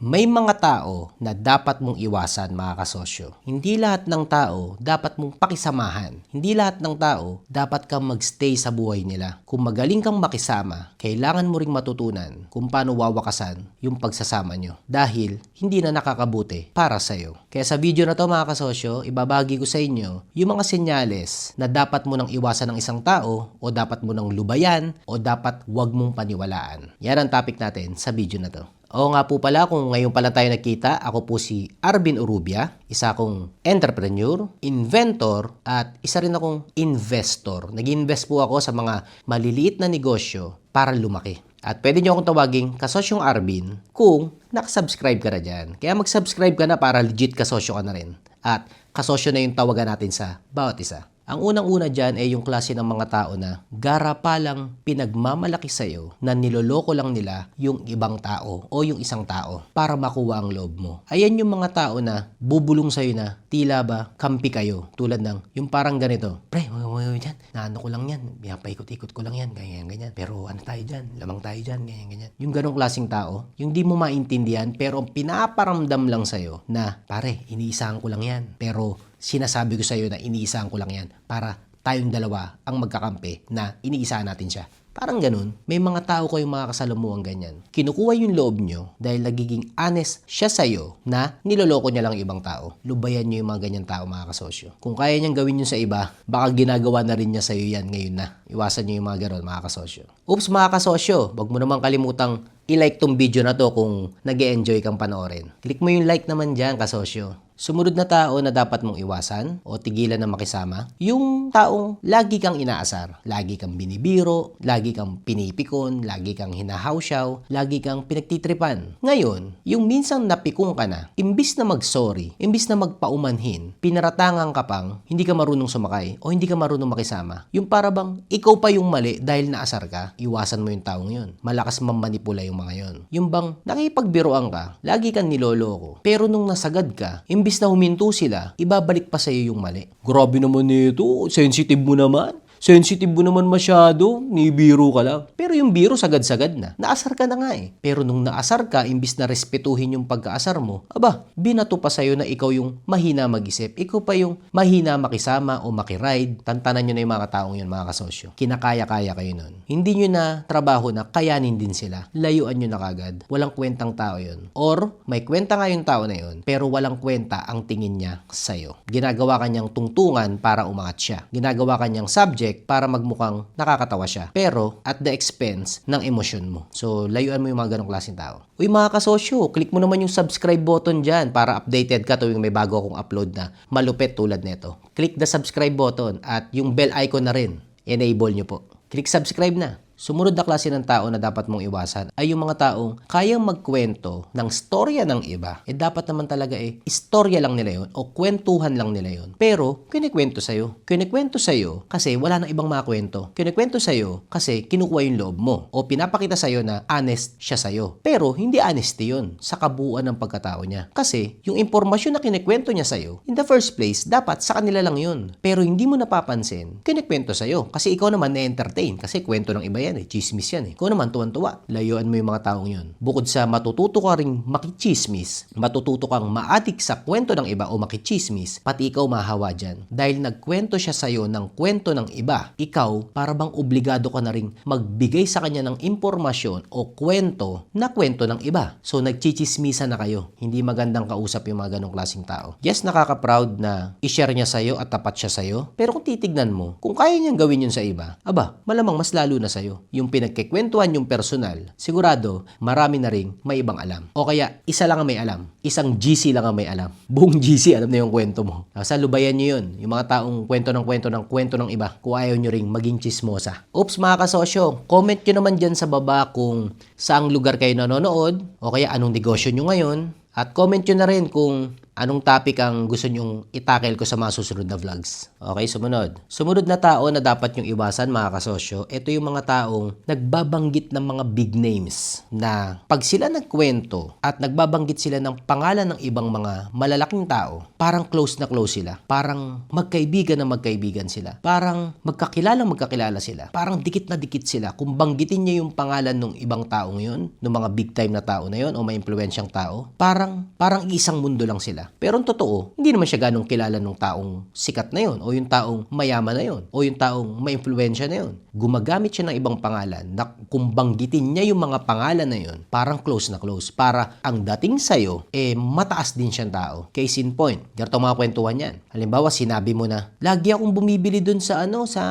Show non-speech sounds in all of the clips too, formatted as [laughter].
May mga tao na dapat mong iwasan mga kasosyo. Hindi lahat ng tao dapat mong pakisamahan. Hindi lahat ng tao dapat kang magstay sa buhay nila. Kung magaling kang makisama, kailangan mo ring matutunan kung paano wawakasan yung pagsasama nyo. Dahil hindi na nakakabuti para sa'yo. Kaya sa video na to mga kasosyo, ibabagi ko sa inyo yung mga senyales na dapat mo nang iwasan ng isang tao o dapat mo nang lubayan o dapat wag mong paniwalaan. Yan ang topic natin sa video na to. Oo nga po pala, kung ngayon pala tayo nagkita, ako po si Arvin Urubia, isa akong entrepreneur, inventor, at isa rin akong investor. Nag-invest po ako sa mga maliliit na negosyo para lumaki. At pwede nyo akong tawaging kasosyong Arvin kung nakasubscribe ka na dyan. Kaya mag-subscribe ka na para legit kasosyo ka na rin. At kasosyo na yung tawagan natin sa bawat isa. Ang unang-una dyan ay yung klase ng mga tao na garapalang pinagmamalaki sa'yo na niloloko lang nila yung ibang tao o yung isang tao para makuha ang loob mo. Ayan yung mga tao na bubulong sa'yo na tila ba kampi kayo tulad ng yung parang ganito. Pre, wag dyan. Naano ko lang yan. Pinapaikot-ikot ko lang yan. Ganyan, ganyan. Pero ano tayo dyan? Lamang tayo dyan. Ganyan, ganyan. Yung ganong klaseng tao, yung di mo maintindihan pero pinaparamdam lang sa'yo na pare, iniisahan ko lang yan. Pero sinasabi ko sa iyo na iniisahan ko lang yan para tayong dalawa ang magkakampi na iniisahan natin siya. Parang ganun, may mga tao kayong mga kasalamuang ganyan. Kinukuha yung loob nyo dahil nagiging honest siya sa'yo na niloloko niya lang ibang tao. Lubayan nyo yung mga ganyan tao mga kasosyo. Kung kaya niyang gawin yun sa iba, baka ginagawa na rin niya sa'yo yan ngayon na. Iwasan nyo yung mga ganon mga kasosyo. Oops mga kasosyo, wag mo naman kalimutang i-like tong video na to kung nag enjoy kang panoorin. Click mo yung like naman dyan kasosyo. Sumunod na tao na dapat mong iwasan o tigilan na makisama, yung taong lagi kang inaasar, lagi kang binibiro, lagi kang pinipikon, lagi kang hinahawsyaw, lagi kang pinagtitripan. Ngayon, yung minsang napikong ka na, imbis na mag-sorry, imbis na magpaumanhin, pinaratangan ka pang hindi ka marunong sumakay o hindi ka marunong makisama. Yung para bang ikaw pa yung mali dahil naasar ka, iwasan mo yung taong yun. Malakas mamanipula yung mga yun. Yung bang nakipagbiroan ka, lagi kang niloloko, pero nung nasagad ka, imbis na huminto sila, ibabalik pa sa iyo yung mali. Grabe naman nito, sensitive mo naman. Sensitive mo naman masyado, nibiro ka lang. Pero yung biro sagad-sagad na. Naasar ka na nga eh. Pero nung naasar ka, imbis na respetuhin yung pagkaasar mo, aba, binato pa sa'yo na ikaw yung mahina mag-isip. Ikaw pa yung mahina makisama o makiride. Tantanan nyo na yung mga taong yun, mga kasosyo. Kinakaya-kaya kayo nun. Hindi nyo na trabaho na kayanin din sila. Layuan nyo na kagad. Walang kwentang tao yun. Or, may kwenta nga yung tao na yun, pero walang kwenta ang tingin niya sa'yo. Ginagawa kanyang tungtungan para umangat siya. Ginagawa kanyang subject para magmukhang nakakatawa siya. Pero at the expense ng emosyon mo. So, layuan mo yung mga ganong klaseng tao. Uy mga kasosyo, click mo naman yung subscribe button dyan para updated ka tuwing may bago akong upload na malupit tulad nito. Click the subscribe button at yung bell icon na rin. Enable nyo po. Click subscribe na. Sumunod na klase ng tao na dapat mong iwasan ay yung mga taong kayang magkwento ng storya ng iba. Eh dapat naman talaga eh, istorya lang nila yon o kwentuhan lang nila yon. Pero, kinikwento sa'yo. Kinikwento sa'yo kasi wala nang ibang makwento. Kinikwento sa'yo kasi kinukuha yung loob mo o pinapakita sa'yo na honest siya sa'yo. Pero, hindi honesty yun sa kabuuan ng pagkatao niya. Kasi, yung impormasyon na kinikwento niya sa'yo, in the first place, dapat sa kanila lang yun. Pero hindi mo napapansin, kinikwento sa'yo. Kasi ikaw naman na-entertain kasi kwento ng iba yan eh. Chismis yan eh. Ikaw naman tuwan-tuwa. Layuan mo yung mga taong yun. Bukod sa matututo ka ring makichismis, matututo kang maadik sa kwento ng iba o makichismis, pati ikaw mahawa dyan. Dahil nagkwento siya sa'yo ng kwento ng iba, ikaw para bang obligado ka na ring magbigay sa kanya ng impormasyon o kwento na kwento ng iba. So nagchichismisan na kayo. Hindi magandang kausap yung mga ganong klaseng tao. Yes, nakaka-proud na i-share niya sa'yo at tapat siya sa'yo. Pero kung titignan mo, kung kaya niyang gawin yun sa iba, aba, malamang mas lalo na sa'yo. Yung pinagkikwentuhan yung personal, sigurado, marami na ring may ibang alam. O kaya, isa lang ang may alam. Isang GC lang ang may alam. [laughs] Buong GC alam na yung kwento mo. Sa lubayan nyo yun. Yung mga taong kwento ng kwento ng kwento ng iba. Kung ayaw nyo ring maging chismosa. Oops mga kasosyo, comment nyo naman dyan sa baba kung saang lugar kayo nanonood o kaya anong negosyo nyo ngayon. At comment nyo na rin kung Anong topic ang gusto nyong itakel ko sa mga susunod na vlogs? Okay, sumunod. Sumunod na tao na dapat nyong iwasan mga kasosyo, ito yung mga taong nagbabanggit ng mga big names na pag sila nagkwento at nagbabanggit sila ng pangalan ng ibang mga malalaking tao, parang close na close sila. Parang magkaibigan na magkaibigan sila. Parang magkakilala magkakilala sila. Parang dikit na dikit sila. Kung banggitin niya yung pangalan ng ibang taong yun, ng mga big time na tao na yun o may impluensyang tao, parang parang isang mundo lang sila. Pero ang totoo, hindi naman siya ganong kilala ng taong sikat na yun o yung taong mayaman na yun o yung taong may impluensya na yun. Gumagamit siya ng ibang pangalan na kung banggitin niya yung mga pangalan na yun, parang close na close. Para ang dating sa'yo, eh mataas din siyang tao. Case in point, ganito mga kwentuhan yan. Halimbawa, sinabi mo na, lagi akong bumibili dun sa ano, sa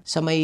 sa may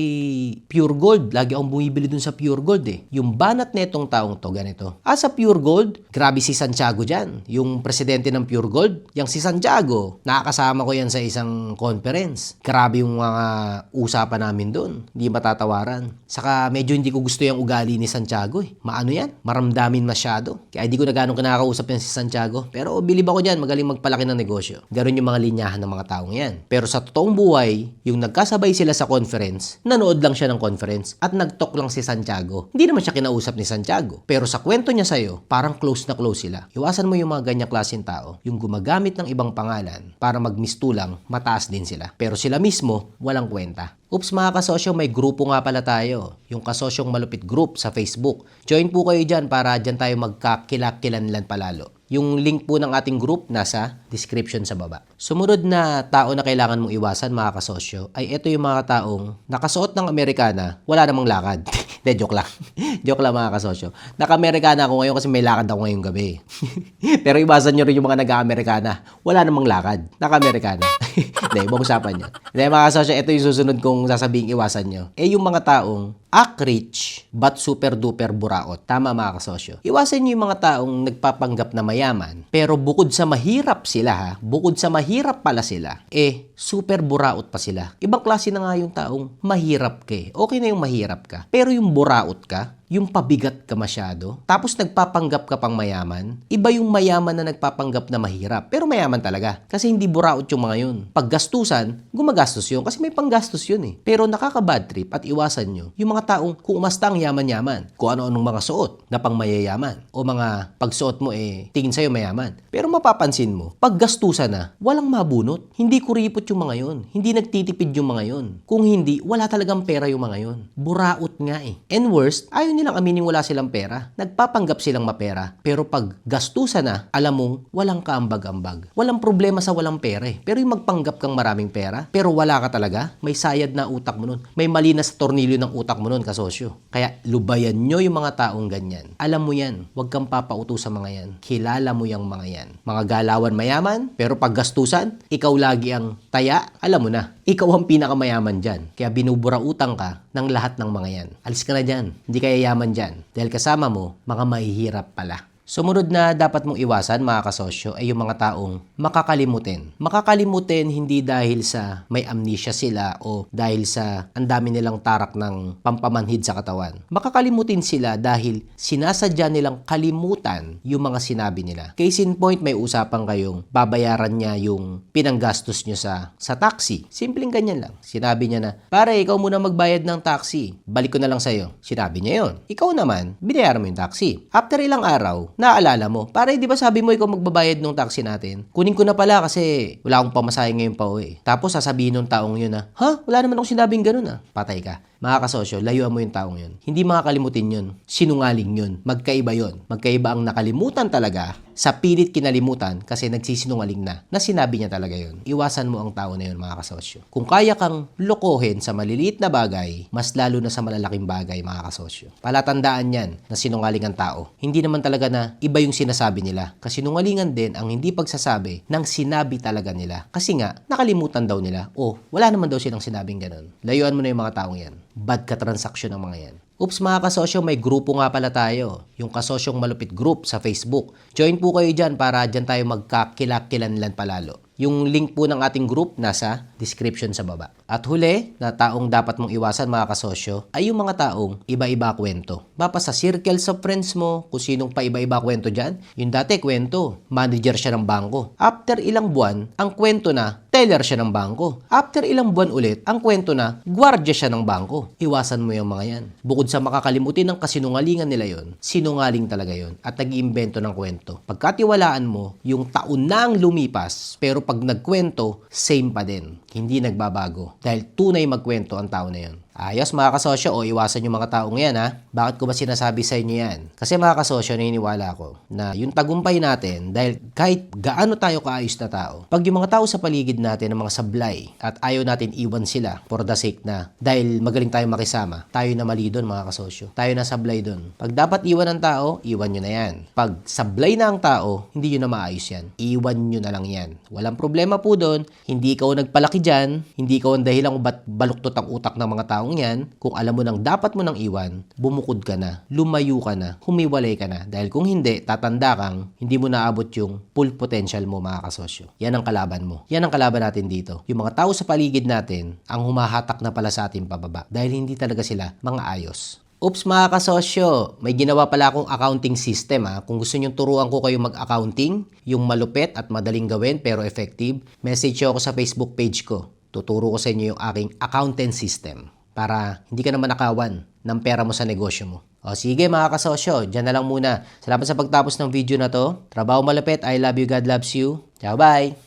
pure gold. Lagi akong bumibili dun sa pure gold eh. Yung banat netong taong to, ganito. Ah, sa pure gold, grabe si Santiago dyan. Yung presidente ng pure gold, yung si Santiago, nakakasama ko yan sa isang conference. Grabe yung mga usapan namin doon. Hindi matatawaran. Saka medyo hindi ko gusto yung ugali ni Santiago eh. Maano yan? Maramdamin masyado. Kaya hindi ko na ganong kinakausap yan si Santiago. Pero bilib ako dyan, magaling magpalaki ng negosyo. Ganon yung mga linyahan ng mga taong yan. Pero sa totoong buhay, yung nagkasabay sila sa conference, nanood lang siya ng conference at nagtalk lang si Santiago. Hindi naman siya kinausap ni Santiago. Pero sa kwento niya sa'yo, parang close na close sila. Iwasan mo yung mga ganyang klaseng tao, yung gumagamit ng ibang pangalan para magmistulang, mataas din sila. Pero sila mismo, walang kwenta. Oops mga kasosyo, may grupo nga pala tayo. Yung Kasosyong Malupit Group sa Facebook. Join po kayo dyan para dyan tayo magkakilakilanlan palalo. Yung link po ng ating group nasa description sa baba. Sumunod na tao na kailangan mong iwasan mga kasosyo ay ito yung mga taong nakasuot ng Amerikana, wala namang lakad. [laughs] Hindi, joke lang. [laughs] joke lang mga kasosyo. Naka-Amerikana ako ngayon kasi may lakad ako ngayong gabi. [laughs] Pero iwasan nyo rin yung mga nag-Amerikana. Wala namang lakad. Naka-Amerikana. [laughs] Hindi, ibang usapan yan. Hindi mga kasosyo, ito yung susunod kong sasabihin iwasan nyo. Eh yung mga taong act rich but super duper buraot. Tama mga kasosyo. Iwasan nyo yung mga taong nagpapanggap na mayaman pero bukod sa mahirap sila ha, bukod sa mahirap pala sila, eh super buraot pa sila. Ibang klase na nga yung taong mahirap ka eh. Okay na yung mahirap ka. Pero yung buraot ka, yung pabigat ka masyado, tapos nagpapanggap ka pang mayaman, iba yung mayaman na nagpapanggap na mahirap, pero mayaman talaga. Kasi hindi buraot yung mga yun. Paggastusan, gumagastos yun kasi may panggastos yun eh. Pero nakaka-bad trip at iwasan nyo yung mga taong kung umasta ang yaman-yaman, kung ano-anong mga suot na pang mayayaman, o mga pagsuot mo eh tingin sa'yo mayaman. Pero mapapansin mo, paggastusan na, walang mabunot. Hindi kuripot yung mga yun. Hindi nagtitipid yung mga yun. Kung hindi, wala talagang pera yung mga yun. Buraot nga eh. And worst, ayaw nilang aminin wala silang pera. Nagpapanggap silang mapera. Pero pag gastusan na, alam mong walang kaambag-ambag. Walang problema sa walang pera eh. Pero yung magpanggap kang maraming pera, pero wala ka talaga, may sayad na utak mo nun. May mali na sa tornilyo ng utak mo nun, kasosyo. Kaya lubayan nyo yung mga taong ganyan. Alam mo yan. Huwag kang papauto sa mga yan. Kilala mo yung mga yan. Mga galawan mayaman, pero pag gastusan, ikaw lagi ang taya, alam mo na. Ikaw ang pinakamayaman dyan. Kaya binubura utang ka ng lahat ng mga yan. Alis ka na dyan. Hindi ka yayaman dyan. Dahil kasama mo, mga mahihirap pala. Sumunod na dapat mong iwasan mga kasosyo ay yung mga taong makakalimutin. Makakalimutin hindi dahil sa may amnesia sila o dahil sa ang dami nilang tarak ng pampamanhid sa katawan. Makakalimutin sila dahil sinasadya nilang kalimutan yung mga sinabi nila. Case in point, may usapan kayong babayaran niya yung pinanggastos nyo sa, sa taxi. Simpleng ganyan lang. Sinabi niya na, pare, ikaw muna magbayad ng taxi. Balik ko na lang sa'yo. Sinabi niya yon. Ikaw naman, binayaran mo yung taxi. After ilang araw, naalala mo, pare, di ba sabi mo ikaw magbabayad ng taxi natin? Kunin ko na pala kasi wala akong pamasahe ngayon pa uwi. Tapos sasabihin ng taong yun na, ha? Wala naman akong sinabing ganun ah. Patay ka. Mga kasosyo, layuan mo yung taong yun. Hindi makakalimutin yun. Sinungaling yun. Magkaiba yun. Magkaiba ang nakalimutan talaga sa pilit kinalimutan kasi nagsisinungaling na na sinabi niya talaga yun. Iwasan mo ang tao na yun mga kasosyo. Kung kaya kang lokohin sa maliliit na bagay, mas lalo na sa malalaking bagay mga kasosyo. Palatandaan yan na sinungaling ang tao. Hindi naman talaga na iba yung sinasabi nila. Kasi sinungalingan din ang hindi pagsasabi ng sinabi talaga nila. Kasi nga, nakalimutan daw nila o wala naman daw silang sinabing ganun. Layuan mo na yung mga taong yan. Bad ka transaksyon ang mga yan. Oops mga kasosyo, may grupo nga pala tayo. Yung kasosyong malupit group sa Facebook. Join po kayo dyan para dyan tayo magkakilakilanlan palalo. Yung link po ng ating group nasa description sa baba. At huli, na taong dapat mong iwasan mga kasosyo, ay yung mga taong iba-iba kwento. Mapa sa circles of friends mo, kung sinong pa iba-iba kwento dyan, yung dati kwento, manager siya ng bangko. After ilang buwan, ang kwento na, teller siya ng bangko. After ilang buwan ulit, ang kwento na, gwardya siya ng bangko. Iwasan mo yung mga yan. Bukod sa makakalimutin ng kasinungalingan nila yon, sinungaling talaga yon at nag-iimbento ng kwento. Pagkatiwalaan mo, yung taon na ang lumipas, pero pag nagkwento, same pa din. Hindi nagbabago. Dahil tunay magkwento ang tao na yon. Ayos mga kasosyo o iwasan yung mga taong yan ha. Bakit ko ba sinasabi sa inyo yan? Kasi mga kasosyo, naniniwala ko na yung tagumpay natin dahil kahit gaano tayo kaayos na tao, pag yung mga tao sa paligid natin ng mga sablay at ayaw natin iwan sila for the sake na dahil magaling tayo makisama, tayo na mali doon mga kasosyo. Tayo na sablay doon. Pag dapat iwan ng tao, iwan nyo na yan. Pag sablay na ang tao, hindi yun na maayos yan. Iwan nyo na lang yan. Walang problema po doon. Hindi ikaw nagpalaki dyan. Hindi ikaw ang dahilan kung ba't baluktot ang utak ng mga taong yan. Kung alam mo nang dapat mo nang iwan, bumukod ka na, lumayo ka na, humiwalay ka na. Dahil kung hindi, tatanda kang hindi mo naabot yung full potential mo mga kasosyo. Yan ang kalaban mo. Yan ang kalaban natin dito. Yung mga tao sa paligid natin, ang humahatak na pala sa ating pababa. Dahil hindi talaga sila mga ayos. Oops mga kasosyo, may ginawa pala akong accounting system ha. Kung gusto nyo turuan ko kayo mag-accounting, yung malupit at madaling gawin pero effective, message ako sa Facebook page ko. Tuturo ko sa inyo yung aking accounting system para hindi ka naman nakawan ng pera mo sa negosyo mo. O sige mga kasosyo, dyan na lang muna. Salamat sa pagtapos ng video na to. Trabaho malapit, I love you, God loves you. Ciao, bye!